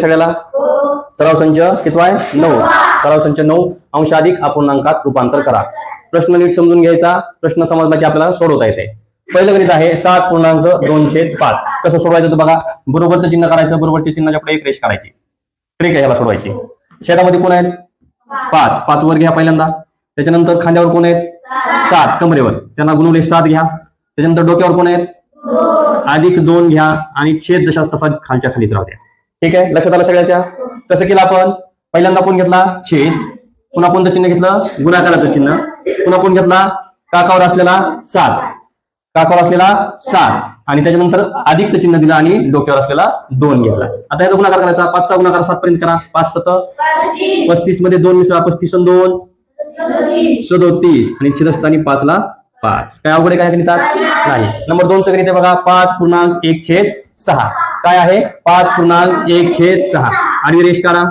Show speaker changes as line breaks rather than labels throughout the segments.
सगळ्याला? सराव संच कितवा आहे? नऊ. सराव संच नऊ. अंश अधिक अपूर्णांकात रूपांतर करा. प्रश्न नीट समजून घ्यायचा. प्रश्न समजला की आपल्याला सोडवता येते. पहिलं गणित आहे सात पूर्णांक दोनशे पाच. कसं सोडवायचं तर बघा? बरोबरचं चिन्ह करायचं बरोबरच्या चिन्हाच्या पुढे एक रेष काढायची. ट्रिक आहे याला सोडवायची. शेतामध्ये कोण आहेत? पाच. पाच वर घ्या पहिल्यांदा. त्याच्यानंतर खांद्यावर कोण आहेत? सात. कमरेवर. त्यांना गुणवले सात घ्या. त्याच्यानंतर डोक्यावर कोण आहेत? अधिक दोन घ्या. आणि छेद जशाच तसा खालच्या खालीच राहू द्या. ठीक आहे? लक्षात आलं सगळ्याच्या? कसं केलं आपण. पहिल्यांदा कोण घेतला छेद. पुन्हा कोणतं चिन्ह घेतलं? गुणाकाराचं चिन्ह. पुन्हा कोण घेतला? काकावर असलेला सात. काकावर असलेला सात. आणि त्याच्यानंतर अधिकचं चिन्ह दिलं आणि डोक्यावर असलेला दोन घेतला. आता याचा गुणाकार करायचा. पाचचा गुणाकार सात पर्यंत करा. पाच सत. पस्तीसमध्ये दोन मिसळा. पस्तीस दोन. सदोतीस. आणि छिदस्तानी पाचला पाच. काय अवघड आहे काय गणितात? नाही. नंबर दोनचं गणित बघा. पाच पूर्णांक एक छेद सहा. काय आहे? पाच पूर्णांक एक छेद सहा. आणि रेष काढा.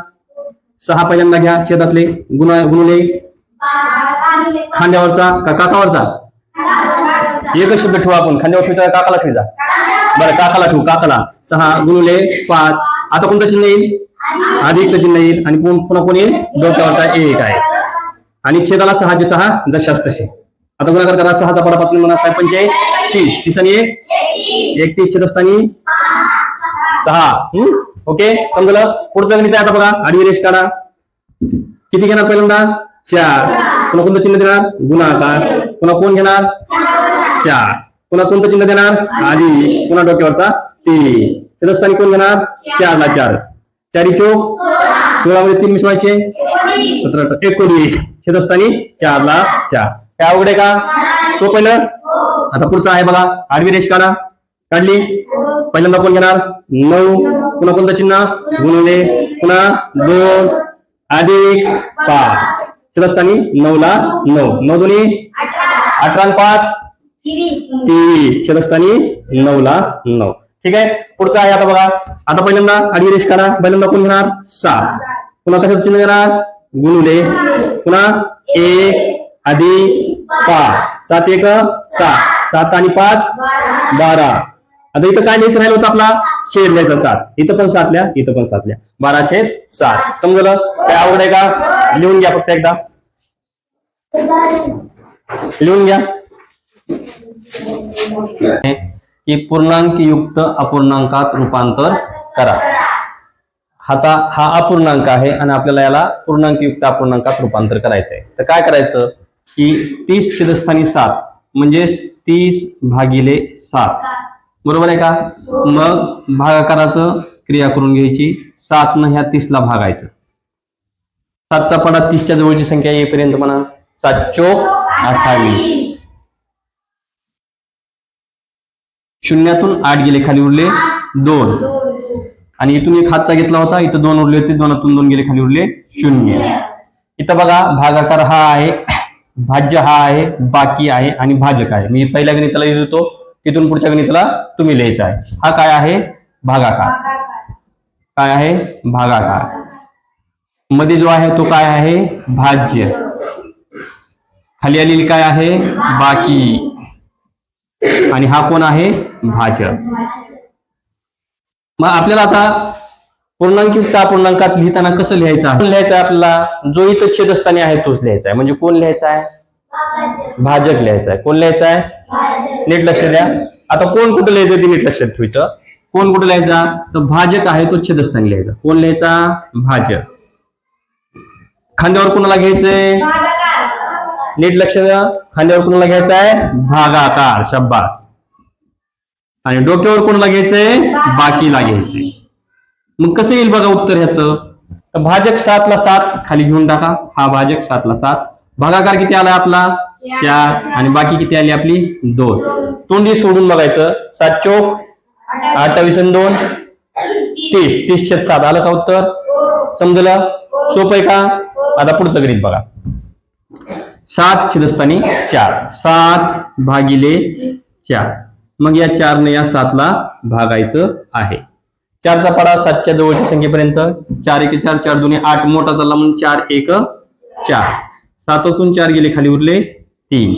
सहा पहिल्यांदा घ्या छेदातले. गुणा गुणले. खांद्यावरचा का काकावरचा? एकच शब्द ठेवू आपण. खांद्यावर ठेवचा काकाला ठेवायचा बरं काकाला ठेवू. काकाला. सहा गुणले पाच. आता कोणतं चिन्ह येईल? अधिकचं चिन्ह येईल. आणि पुन्हा कोण येईल? डोक्यावरचा एक आहे. आणि छेदाला सहाचे सहा जशाच तसे. आता गुणाकार करा. सहाचा पडापासून म्हणा साहेब पंचे. तीस. तीस आणि एक? एकतीस छेदस्थानी सहा. हम्म? ओके? समजलं? पुढचं गणित आहे आता बघा. आडवी रेष काढा. किती घेणार पहिल्यांदा? चार. पुन्हा कोणतं चिन्ह देणार? गुणाकार. पुन्हा कोण घेणार? चार. पुन्हा कोणतं चिन्ह देणार? आधी. पुन्हा डोक्यावरचा. तीन. छेदस्थानी कोण घेणार? चारला चारच चारी चोक. सोळा मध्ये तीन मिसवायचे सतरा. एकोणीस. छेदस्थानी चारला चार. काय अवघड आहे का? सोपं ना आता पुढचं आहे बघा आडवी रेष काढा काढली. पहिल्यांदा कोण घेणार? नऊ. पुन्हा कोणतं चिन्ह? गुणले पुन्हा दोन अधिक पाच. शिरस्थानी नऊ ला नऊ. नऊ दोन्ही? अठरा पाच? तेवीस. शिरस्थानी नऊ ला नऊ. ठीक आहे? पुढचं आहे आता बघा. आता पहिल्यांदा आडवी रेष काढा. पहिल्यांदा कोण घेणार? सात. पुन्हा कशाचं चिन्ह घेणार? गुणुले पुन्हा एक अधिक पाच. सात एक सात सात आणि पाच बारा. आता इथं काय लिहायचं राहिलं होतं आपला? छेद लिहायचा सात. इथं पण सातल्या इथं पण सातल्या बारा छेद सात. समजलं? काय आवड आहे का? लिहून घ्या फक्त एकदा. लिहून घ्या. की पूर्णांक युक्त अपूर्णांकात रूपांतर करा. आता हा अपूर्णांक आहे आणि आपल्याला याला पूर्णांक युक्त अपूर्णांकात रूपांतर करायचं आहे तर काय करायचं? की तीस छेदस्थानी सात म्हणजे तीस भागिले सात. बरोबर आहे का? मग भागाकाराचं क्रिया करून घ्यायची. सात न ह्या तीसला भागायचं. सातचा पडा तीसच्या जवळची संख्या येईपर्यंत म्हणा. सात चोक अठ्ठावीस. शून्यातून आठ गेले खाली उरले दोन. आणि इथून एक हातचा घेतला होता. इथं दोन उरले होते. दोनातून दोन गेले खाली उरले शून्य. इथं बघा भागाकार हा आहे. भाज्य हा आहे बाकी आहे आणि भाजक आहे. मी पहिल्या गणिताला लिहितो तिथून पुढच्या गणिताला तुम्ही लिहायचा आहे. हा काय आहे? भागाकार. काय आहे? भागाकार. मध्ये जो आहे तो काय आहे? भाज्य. खाली आलेली काय आहे? बाकी. आणि हा कोण आहे? भाजप मग आपल्याला आता पूर्णांकयुक्त पूर्णांकात लिहिताना कसं लिहायचं? आहे लिहायचं आहे आपल्याला? जो इथं छेदस्थानी आहे तोच लिहायचा आहे. म्हणजे कोण लिहायचा आहे? भाजक लिहायचा आहे. कोण लिहायचा आहे? नीट लक्ष द्या. आता कोण कुठं लिहायचं ते नीट लक्षात ठेवायचं? कोण कुठं लिहायचा? तर भाजक आहे तो छेदस्थानी लिहायचा. कोण लिहायचा? भाजक. खांद्यावर कोणाला घ्यायचंय? नीट लक्ष द्या. खांद्यावर कोणाला घ्यायचा आहे भागाकार. शब्बास आणि डोक्यावर कोणाला घ्यायचंय? बाकीला घ्यायचंय. मग कसं येईल बघा उत्तर ह्याचं? तर भाजक सातला सात खाली घेऊन टाका. हा भाजक सातला सात. भागाकार किती आला आपला? चार. आणि बाकी किती आली आपली? दोन. तोंडी सोडून बघायचं. सात चोक अठ्ठावीस आणि दोन. तीस. तीस छेद सात. आलं का उत्तर? समजलं? सोपं आहे का? आता पुढचं गणित बघा. सात छेदस्थानी चार. सात भागिले चार. मग या चारने या सातला भागायचं आहे. चारचा पाडा सातच्या जवळच्या संख्येपर्यंत. चार एक चार चार दोन्ही आठ मोठा चालला म्हणून चार एक चार. सातातून चार गेले खाली उरले तीन.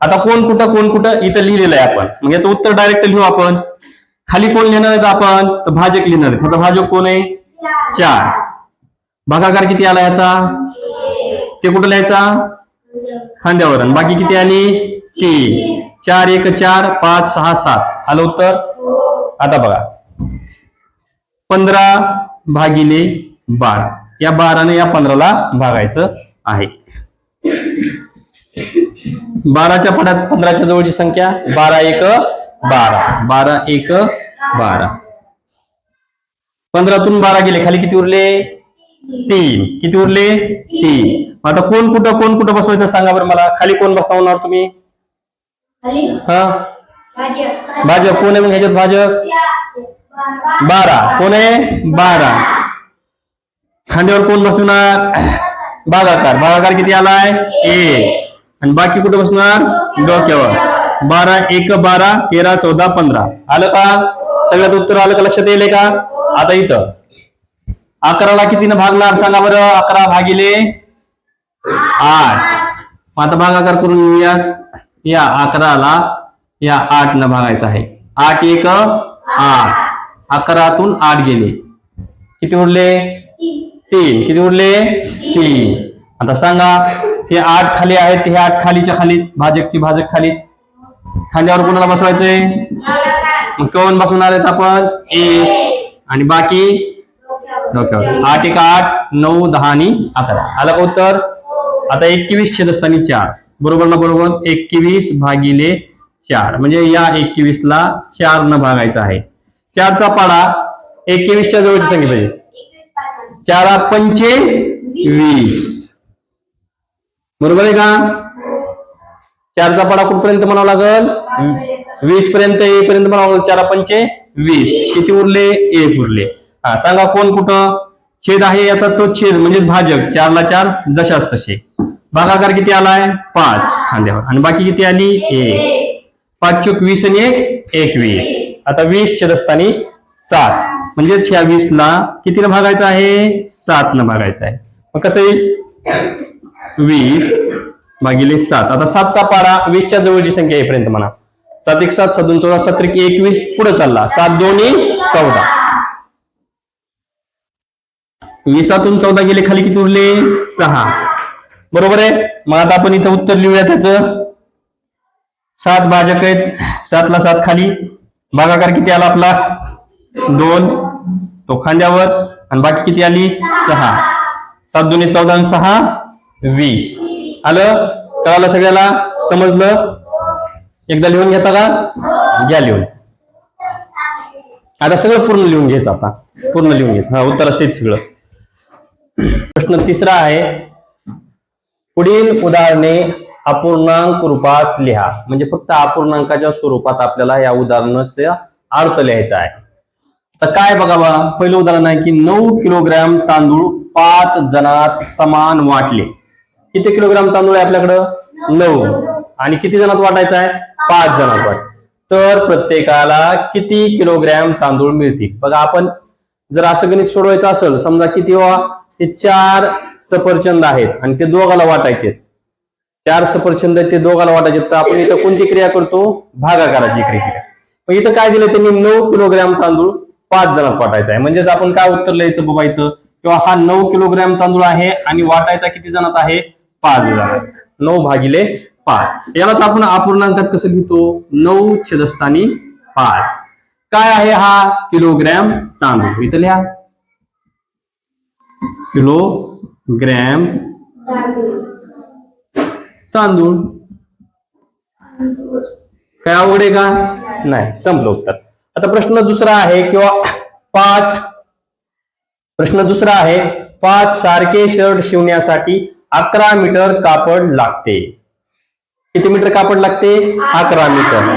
आता कोण कुठं कोण कुठं इथं लिहिलेलं आहे आपण? मग याचं उत्तर डायरेक्ट लिहू आपण. खाली कोण लिहिणार आहेत आपण? तर भाजक लिहिणार आहेत. आता भाजक कोण आहे? चार. भागाकार किती आला याचा? ते कुठं लिहायचा? खांद्यावर आणि बाकी किती आली? तीन. चार एक चार पाच सहा सात. आलं उत्तर? आता बघा. पंधरा भागिले बारा. या बाराने या पंधराला भागायचं आहे. बाराच्या पडात पंधराच्या जवळची संख्या बारा एक बारा. बारा एक बारा. पंधरातून बारा गेले खाली किती उरले? तीन. किती उरले? तीन. आता कोण कुठं कोण कुठं बसवायचं सांगा बरं मला. खाली कोण बसता होणार तुम्ही? हा? भाजप. कोण आहे मग ह्याच्यात भाजप. बारा. कोण आहे? बारा. खांद्यावर कोण बसवणार? भागाकार. भागाकार किती आलाय? एक. आणि बाकी कुठे बसणार? डोक्यावर. बारा एक बारा तेरा चौदा पंधरा. आलं का? सगळ्यात उत्तर आलं का? लक्षात येईल का? आता इथं. अकराला कितीनं भागणार? सांगा बरं. अकरा भागिले आठ. आता भागाकार करून या या अकराला या आठ न भागायचं आहे. आठ एक आठ. अकरातून आठ गेले. किती उरले? तीन. किती उरले? तीन. आता सांगा हे आठ खाली आहेत हे आठ खालीच्या खालीच भाजकची भाजक खालीच. खांद्यावर कोणाला बसवायचंय? मग कोण बसवणार आहेत आपण? एक आणि बाकी? डोक्यावर. आठ एक आठ नऊ दहा आणि अकरा. आलं का उत्तर? आता एकवीस छेदस्थानी चार. बरोबर ना बरोबर? एकवीस भागिले चार. म्हणजे या एकवीस ला चार न भागायचं आहे. चारचा पाडा. एकवीसच्या जवळची संख्या पाहिजे. चारा पंचे वीस बरोबर आहे का? चारचा पाडा कुठपर्यंत म्हणावं लागल? वीस पर्यंत येईपर्यंत म्हणावं लागल. चारा पंचे वीस किती उरले? एक उरले. हा सांगा कोण कुठं? छेद आहे याचा तो छेद म्हणजे भाजक. चारला चार जशाच तसे. भागाकार किती आलाय? पाच. खांद्यावर. आणि बाकी किती आली? एक. पाच चोक वीस आणि एक एकवीस. आता वीस छेदस्थानी सात. म्हणजेच ह्या वीस ला कितीला भागायचं आहे? सात न भागायचं आहे. मग कसं येईल? वीस भागिले सात. आता सातचा पारा वीसच्या जवळची संख्या येईपर्यंत म्हणा. सात एक सात सात दोन चौदा सात एकवीस पुढे चालला. सात दोन्ही चौदा. वीसातून चौदा गेले खाली किती उरले? सहा. बरोबर आहे? मग आता आपण इथं उत्तर लिहूया त्याचं. सात भाजक आहेत. सातला सात खाली. भागाकार किती आला आपला? दोन. तो खांद्यावर. आणि बाकी किती आली? सहा. सात दोन्ही चौदा आणि सहा वीस. आलं? कळालं सगळ्याला? समजलं? एकदा लिहून घेता का? घ्या लिहून. आता सगळं पूर्ण लिहून घ्यायचं आता. पूर्ण लिहून घ्यायचं. हा उत्तर असेल सगळं. प्रश्न तिसरा आहे. पुढील उदाहरणे अपूर्णांक रूपात लिहा. म्हणजे फक्त अपूर्णांकाच्या स्वरूपात आपल्याला या उदाहरणाचा अर्थ लिहायचा आहे. तर काय बघा बा पहिलं उदाहरण आहे की नऊ किलोग्रॅम तांदूळ पाच जणात समान वाटले. किती किलोग्राम तांदूळ आहे आपल्याकडं? नऊ. आणि किती जणात वाटायचं आहे? पाच जणात वाट तर प्रत्येकाला किती किलोग्रॅम तांदूळ मिळतील? बघा आपण जर असं गणित सोडवायचं असेल समजा किती हो? वा ते चार सफरचंद आहेत आणि ते दोघाला वाटायचे चार सफरचंद आहेत ते दोघाला वाटायचे. तर आपण इथं कोणती क्रिया करतो? भागाकाराची क्रिया. मग इथं काय दिलं त्यांनी? नऊ किलोग्रॅम तांदूळ पाच जणांना वाटायचा आहे. म्हणजेच आपण काय उत्तर लिहायचं बाबा इथं? किंवा हा नऊ किलोग्रॅम तांदूळ आहे आणि वाटायचा किती जणात आहे? पाच जणात. नऊ भागिले पाच. यालाच आपण अपूर्णांकात कसं लिहितो? नऊ छेदस्थानी पाच. काय आहे हा किलोग्रॅम तांदूळ? इथं लिहा. किलोग्रॅम तांदूळ? काय अवघड आहे का? नाही संपलं उत्तर. आता प्रश्न दुसरा आहे किंवा पाच प्रश्न दुसरा आहे पाच सारखे शर्ट शिवण्यासाठी अकरा मीटर कापड लागते. किती मीटर कापड लागते? अकरा मीटर.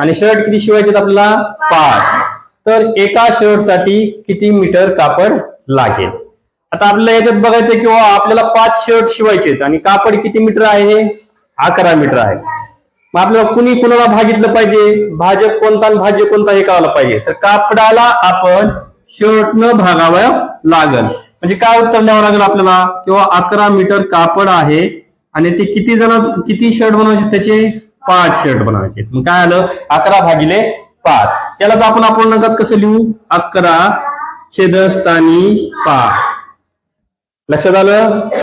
आणि शर्ट किती शिवायचे आहेत आपल्याला? पाच. तर एका शर्टसाठी किती मीटर कापड लागेल? आता आपल्याला याच्यात बघायचं किंवा आपल्याला पाच शर्ट शिवायचे आहेत. आणि कापड किती मीटर आहे अकरा मीटर आहे. मग आपल्याला कुणी कुणाला भागितलं पाहिजे? भाजक कोणता आणि भाज्य कोणता हे कळायला पाहिजे. तर कापडाला आपण शर्ट न भागावं लागल. म्हणजे काय उत्तर द्यावं लागेल आपल्याला? किंवा अकरा मीटर कापड आहे आणि ते किती जण किती शर्ट बनवायचे त्याचे? पाच शर्ट बनवायचे. मग काय आलं? अकरा भागिले पाच. यालाच आपण अपूर्णांकात कसं लिहू? अकरा छेदस्थानी पाच. लक्षात आलं?